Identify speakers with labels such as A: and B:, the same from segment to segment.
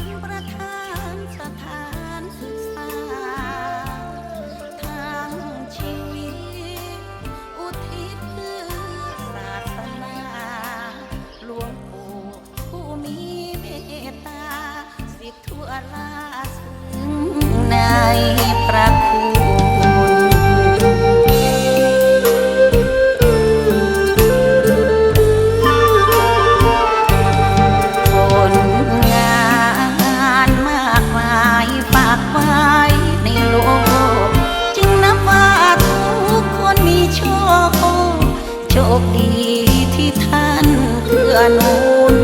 A: นประธานสถานศึกษาทางชีวิต อุทิศเพื่อศาสนาหลวงปู่ผู้มีเมตตา สิทธิ์ทั่วลาถึงในประ โชคดีที่ท่านเกื้อหนุน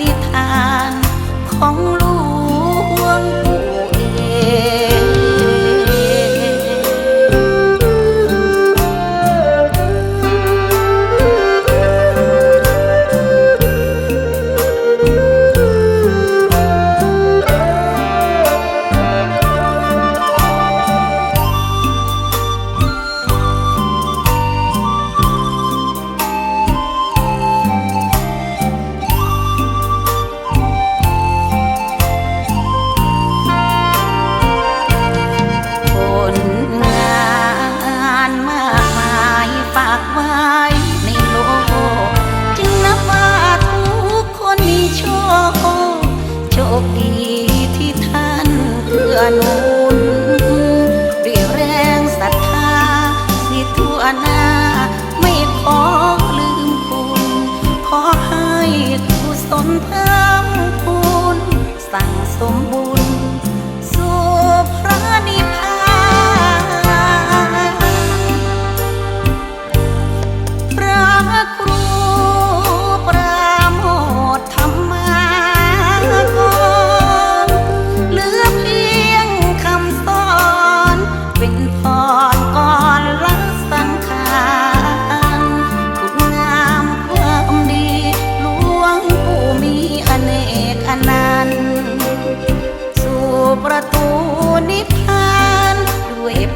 A: ณิธานของหลวง นุนด้วยแรงศรัทธาสิทั่วหน้า ไม่ขอลืมคุณ ขอให้กุศลเพิ่มพูนสั่งสมบูรณ์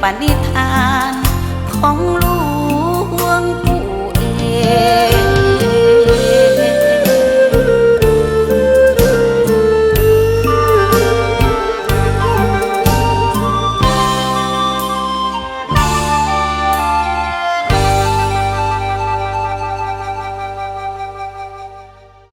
A: ปณิธานของหลวง